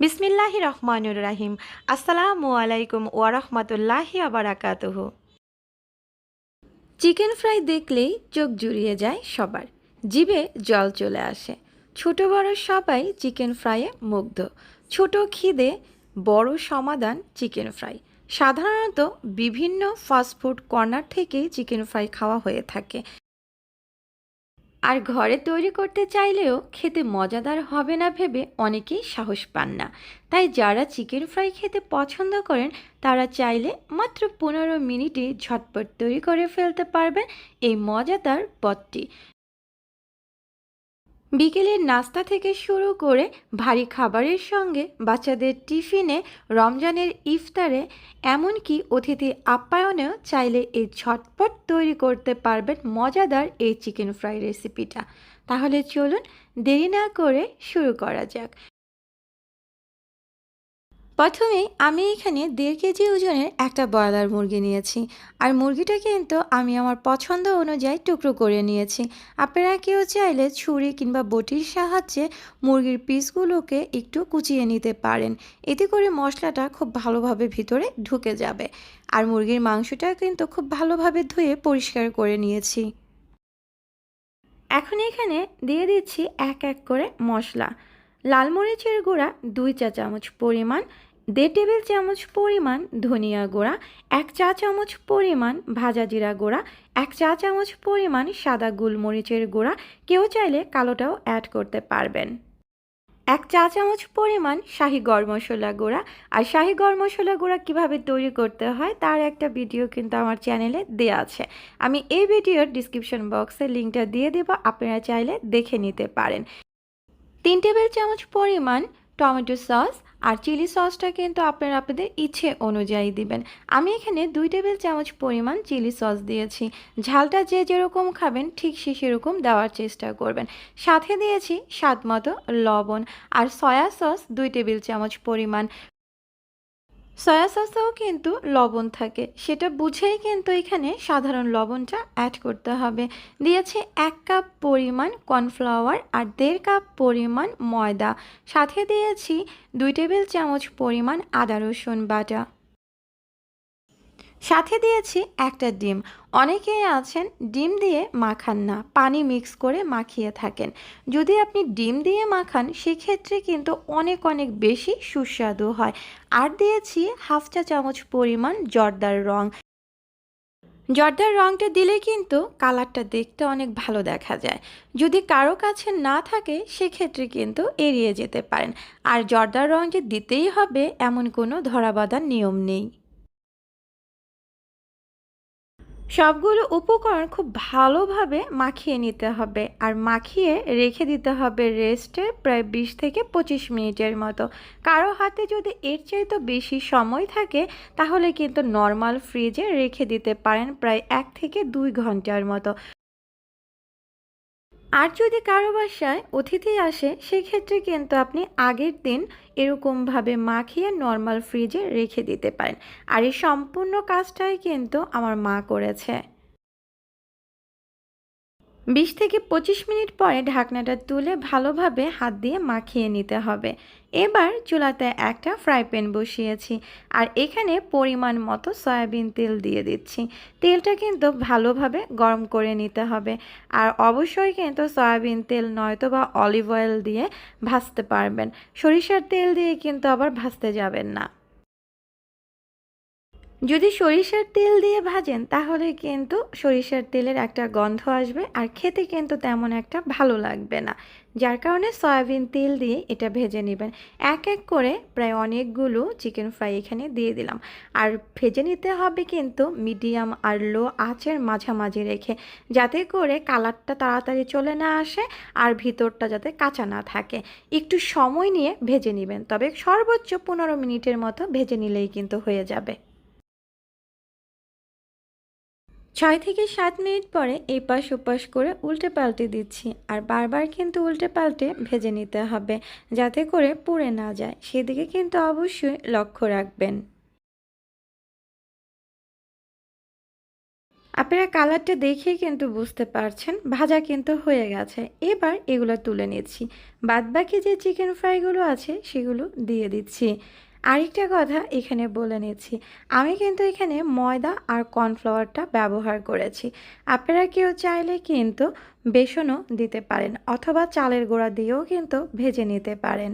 বিসমিল্লাহ রহমানুর রাহিম। আসসালামু আলাইকুম ওয়ারহমতুল্লাহি আবরাকাতুহ চিকেন ফ্রাই দেখলেই চোখ জুড়িয়ে যায় সবার। জিভে জল চলে আসে। ছোট বড় সবাই চিকেন ফ্রাইয়ে মুগ্ধ। ছোট খিদে বড় সমাধান চিকেন ফ্রাই। সাধারণত বিভিন্ন ফাস্টফুড কর্নার থেকেই চিকেন ফ্রাই খাওয়া হয়ে থাকে। আর ঘরে তৈরি করতে চাইলেও খেতে মজাদার হবে না ভেবে অনেকেই সাহস পান না। তাই যারা চিকেন ফ্রাই খেতে পছন্দ করেন, তারা চাইলে মাত্র পনেরো মিনিটে ঝটপট তৈরি করে ফেলতে পারবেন এই মজাদার পদটি। বিকেলের নাস্তা থেকে শুরু করে ভারী খাবারের সঙ্গে বাচ্চাদের টিফিনে রমজানের ইফতারে, এমনকি অতিথি আপ্যায়নেও চাইলে এই ঝটপট তৈরি করতে পারবেন মজাদার এই চিকেন ফ্রাই রেসিপিটা। তাহলে চলুন দেরি না করে শুরু করা যাক। প্রথমেই আমি এখানে দেড় কেজি ওজনের একটা ব্রয়লার মুরগি নিয়েছি। আর মুরগিটা কিন্তু আমি আমার পছন্দ অনুযায়ী টুকরো করে নিয়েছি। আপনারা কেউ চাইলে ছুরি কিংবা বটির সাহায্যে মুরগির পিসগুলোকে একটু কুচিয়ে নিতে পারেন। এতে করে মশলাটা খুব ভালোভাবে ভিতরে ঢুকে যাবে। আর মুরগির মাংসটা কিন্তু খুব ভালোভাবে ধুয়ে পরিষ্কার করে নিয়েছি। এখন এখানে দিয়ে দিচ্ছি এক এক করে মশলা। লাল মরিচের গুঁড়া দুই চা চামচ পরিমাণ দেড় টেবিল চামচ পরিমাণ ধনিয়া গুঁড়া, এক চা চামচ পরিমাণ ভাজা জিরা গুঁড়া, এক চা চামচ পরিমাণ সাদা গোলমরিচের গুঁড়া। কেউ চাইলে কালোটাও অ্যাড করতে পারবেন। এক চা চামচ পরিমাণ শাহি গরম মশলা গুঁড়া। আর শাহি গরম মশলা গুঁড়া কীভাবে তৈরি করতে হয় তার একটা ভিডিও কিন্তু আমার চ্যানেলে দেওয়া আছে। আমি এই ভিডিওর ডিসক্রিপশন বক্সে লিঙ্কটা দিয়ে দেবো, আপনারা চাইলে দেখে নিতে পারেন। তিন টেবিল চামচ পরিমাণ টমেটো সস আর চিলি সসটা কিন্তু আপনারা আপনাদের ইচ্ছে অনুযায়ী দিবেন। আমি এখানে দুই টেবিল চামচ পরিমাণ চিলি সস দিয়েছি। ঝালটা যে যেরকম খাবেন, ঠিক সে সেরকম দেওয়ার চেষ্টা করবেন। সাথে দিয়েছি স্বাদ মতো লবণ আর সয়া সস দুই টেবিল চামচ পরিমাণ। সয়া সসেও কিন্তু লবণ থাকে। সেটা বুঝেই কিন্তু এখানে সাধারণ লবণটা অ্যাড করতে হবে। দিয়েছে এক কাপ পরিমাণ কর্নফ্লাওয়ার আর দেড় কাপ পরিমাণ ময়দা। সাথে দিয়েছি দুই টেবিল চামচ পরিমাণ আদা রসুন বাটা। সাথে দিয়েছি একটা ডিম। অনেকেই আছেন, ডিম দিয়ে মাখান না, পানি মিক্স করে মাখিয়ে থাকেন। যদি আপনি ডিম দিয়ে মাখান, সেক্ষেত্রে কিন্তু অনেক অনেক বেশি সুস্বাদু হয়। আর দিয়েছি হাফ চা চামচ পরিমাণ জর্দার রং। জর্দার রংটা দিলে কিন্তু কালারটা দেখতে অনেক ভালো দেখা যায়। যদি কারও কাছে না থাকে, সেক্ষেত্রে কিন্তু এড়িয়ে যেতে পারেন। আর জর্দার রং যে দিতেই হবে, এমন কোনো ধরাবাঁধার নিয়ম নেই। সবগুলো উপকরণ খুব ভালোভাবে মাখিয়ে নিতে হবে আর মাখিয়ে রেখে দিতে হবে রেস্টে প্রায় বিশ থেকে পঁচিশ মিনিটের মতো। কারও হাতে যদি এর চাইতে বেশি সময় থাকে, তাহলে কিন্তু নর্মাল ফ্রিজে রেখে দিতে পারেন প্রায় এক থেকে দুই ঘণ্টার মতো। আর যদি কারও বাসায় অতিথি আসে, সেক্ষেত্রে কিন্তু আপনি আগের দিন এরকমভাবে মাখিয়ে নর্মাল ফ্রিজে রেখে দিতে পারেন। আর এই সম্পূর্ণ কাজটাই কিন্তু আমার মা করেছে। বিশ থেকে পঁচিশ মিনিট পরে ঢাকনাটা তুলে ভালোভাবে হাত দিয়ে মাখিয়ে নিতে হবে। এবার চুলাতে একটা ফ্রাই প্যান বসিয়েছি আর এখানে পরিমাণ মতো সয়াবিন তেল দিয়ে দিচ্ছি। তেলটা কিন্তু ভালোভাবে গরম করে নিতে হবে আর অবশ্যই কিন্তু সয়াবিন তেল নয়তো বা অলিভ অয়েল দিয়ে ভাজতে পারবেন। সরিষার তেল দিয়ে কিন্তু আবার ভাজতে যাবেন না। যদি সরিষার তেল দিয়ে ভাজেন, তাহলে কিন্তু সরিষার তেলের একটা গন্ধ আসবে আর খেতে কিন্তু তেমন একটা ভালো লাগবে না। যার কারণে সয়াবিন তেল দিয়ে এটা ভেজে নেবেন। এক এক করে প্রায় অনেকগুলো চিকেন ফ্রাই এখানে দিয়ে দিলাম। আর ভেজে নিতে হবে কিন্তু মিডিয়াম আর লো আঁচের মাঝামাঝি রেখে, যাতে করে কালারটা তাড়াতাড়ি চলে না আসে আর ভিতরটা যাতে কাঁচা না থাকে। একটু সময় নিয়ে ভেজে নেবেন, তবে সর্বোচ্চ পনেরো মিনিটের মতো ভেজে নিলেই কিন্তু হয়ে যাবে। ছয় থেকে সাত মিনিট পরে এপাশ ওপাশ করে উল্টে পাল্টে দিচ্ছি আর বারবার কিন্তু উল্টে পাল্টে ভেজে নিতে হবে যাতে করে পুড়ে না যায়। সেদিকে কিন্তু অবশ্যই লক্ষ্য রাখবেন। আপনারা কালারটা দেখেই কিন্তু বুঝতে পারছেন, ভাজা কিন্তু হয়ে গেছে। এবার এগুলো তুলে নিচ্ছি। বাদবাকি যে চিকেন ফ্রাইগুলো আছে, সেগুলো দিয়ে দিচ্ছি। আরেকটা কথা এখানে বলে নিচ্ছি। আমি কিন্তু এখানে ময়দা আর কর্নফ্লাওয়ারটা ব্যবহার করেছি। আপনারা কেউ চাইলে কিন্তু বেসনও দিতে পারেন অথবা চালের গোড়া দিয়েও কিন্তু ভেজে নিতে পারেন।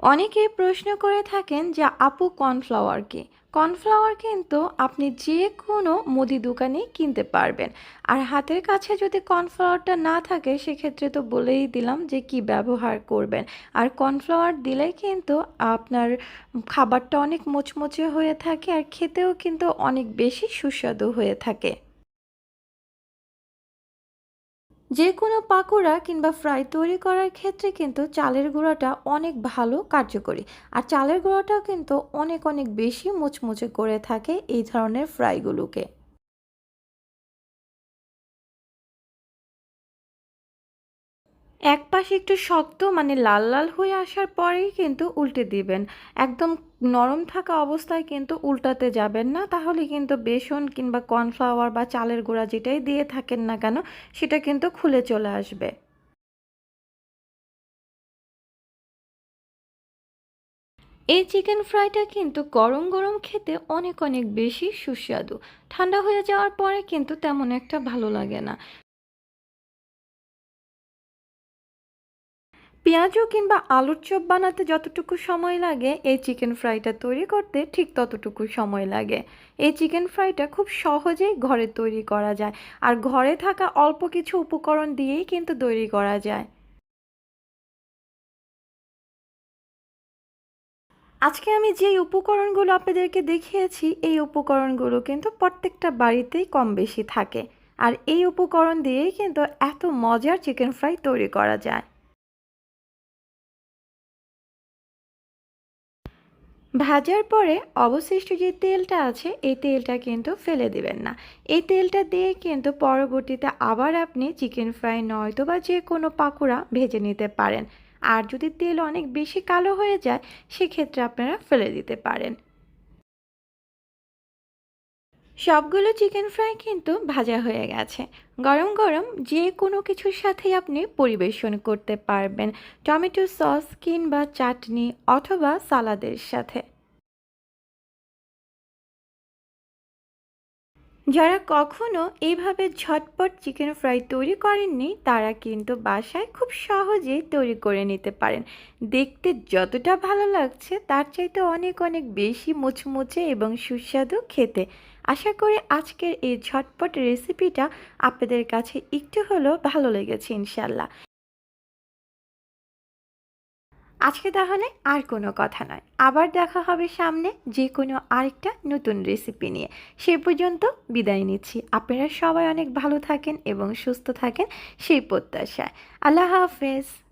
অনেকে প্রশ্ন করে থাকেন যে আপু কর্নফ্লাওয়ার কি কর্নফ্লাওয়ার কিন্তু আপনি যে কোনো মুদি দোকানে কিনতে পারবেন। আর হাতের কাছে যদি কর্নফ্লাওয়ারটা না থাকে, সেক্ষেত্রে তো বলেই দিলাম যে কি ব্যবহার করবেন। আর কর্নফ্লাওয়ার দিলে কিন্তু আপনার খাবারটা অনেক মুচমুচে হয়ে থাকে, আর খেতেও কিন্তু অনেক বেশি সুস্বাদু হয়ে থাকে। যে কোনো পাকোড়া কিংবা ফ্রাই তৈরি করার ক্ষেত্রে কিন্তু চালের গুঁড়াটা অনেক ভালো, কার্যকরী। আর চালের গুঁড়াটাও কিন্তু অনেক অনেক বেশি মুচমুচে করে থাকে এই ধরনের ফ্রাইগুলোকে। এক পাশে একটু শক্ত মানে লাল লাল হয়ে আসার পরেই কিন্তু উল্টে দিবেন। একদম নরম থাকা অবস্থায় কিন্তু উল্টাতে যাবেন না। তাহলে কিন্তু বেসন কিংবা কর্নফ্লাওয়ার বা চালের গুঁড়া যেটাই দিয়ে থাকেন না কেন, সেটা কিন্তু খুলে চলে আসবে। এই চিকেন ফ্রাইটা কিন্তু গরম গরম খেতে অনেক অনেক বেশি সুস্বাদু। ঠান্ডা হয়ে যাওয়ার পরে কিন্তু তেমন একটা ভালো লাগে না। পেঁয়াজও কিংবা আলুর চপ বানাতে যতটুকু সময় লাগে, এই চিকেন ফ্রাইটা তৈরি করতে ঠিক ততটুকু সময় লাগে। এই চিকেন ফ্রাইটা খুব সহজেই ঘরে তৈরি করা যায়। আর ঘরে থাকা অল্প কিছু উপকরণ দিয়েই কিন্তু তৈরি করা যায়। আজকে আমি যে উপকরণগুলো আপনাদেরকে দেখিয়েছি, এই উপকরণগুলো কিন্তু প্রত্যেকটা বাড়িতেই কম বেশি থাকে। আর এই উপকরণ দিয়েই কিন্তু এত মজার চিকেন ফ্রাই তৈরি করা যায়। ভাজার পরে অবশিষ্ট যে তেলটা আছে, এই তেলটা কিন্তু ফেলে দিবেন না। এই তেলটা দিয়ে কিন্তু পরবর্তীতে আবার আপনি চিকেন ফ্রাই নয়তো বা যে কোনো পাকোড়া ভেজে নিতে পারেন। আর যদি তেল অনেক বেশি কালো হয়ে যায়, সেক্ষেত্রে আপনারা ফেলে দিতে পারেন। সবগুলো চিকেন ফ্রাই কিন্তু ভাজা হয়ে গেছে। গরম গরম যে কোনো কিছুর সাথে আপনি পরিবেশন করতে পারবেন। টমেটো সস কিংবা চাটনি অথবা সালাদের সাথে। যারা কখনো এইভাবে ঝটপট চিকেন ফ্রাই তৈরি করেননি, তারা কিন্তু বাসায় খুব সহজেই তৈরি করে নিতে পারেন। দেখতে যতটা ভালো লাগছে, তার চাইতে অনেক অনেক বেশি মুচমুচে এবং সুস্বাদু খেতে। আশা করি আজকের এই ঝটপট রেসিপিটা আপনাদের কাছে একটু হলেও ভালো লেগেছে ইনশাল্লাহ আজকে তাহলে আর কোনো কথা নয়। আবার দেখা হবে সামনে যে কোনো আরেকটা নতুন রেসিপি নিয়ে। সে পর্যন্ত বিদায় নিচ্ছি। আপনারা সবাই অনেক ভালো থাকেন এবং সুস্থ থাকেন সেই প্রত্যাশায়। আল্লাহ হাফেজ।